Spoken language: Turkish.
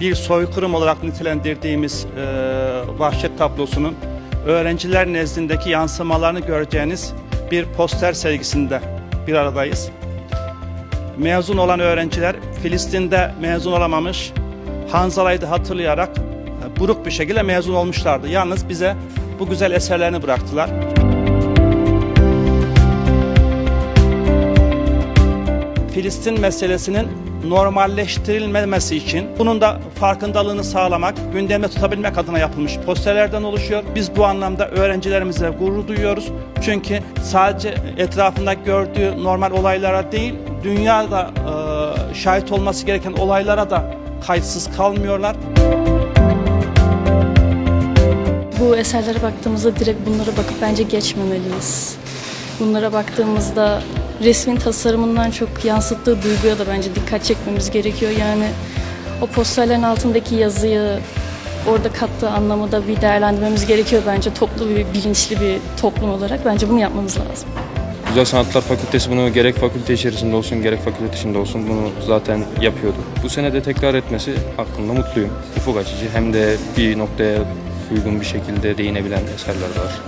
bir soykırım olarak nitelendirdiğimiz e, vahşet tablosunun öğrenciler nezdindeki yansımalarını göreceğiniz bir poster sergisinde bir aradayız. Mezun olan öğrenciler Filistin'de mezun olamamış, Hanzala'yı da hatırlayarak buruk bir şekilde mezun olmuşlardı. Yalnız bize bu güzel eserlerini bıraktılar. Filistin meselesinin normalleştirilmemesi için bunun da farkındalığını sağlamak, gündemde tutabilmek adına yapılmış posterlerden oluşuyor. Biz bu anlamda öğrencilerimize gurur duyuyoruz. Çünkü sadece etrafında gördüğü normal olaylara değil, dünyada e, şahit olması gereken olaylara da kayıtsız kalmıyorlar. Bu eserlere baktığımızda direkt bunlara bakıp bence geçmemeliyiz. Bunlara baktığımızda resmin tasarımından çok yansıttığı duyguya da bence dikkat çekmemiz gerekiyor. Yani o posterlerin altındaki yazıyı, orada kattığı anlamı da bir değerlendirmemiz gerekiyor bence toplu bir, bilinçli bir toplum olarak. Bence bunu yapmamız lazım. Güzel Sanatlar Fakültesi bunu gerek fakülte içerisinde olsun gerek fakülte dışında olsun bunu zaten yapıyordu. Bu sene de tekrar etmesi hakkında mutluyum. Ufuk açıcı hem de bir noktaya uygun bir şekilde değinebilen eserler var.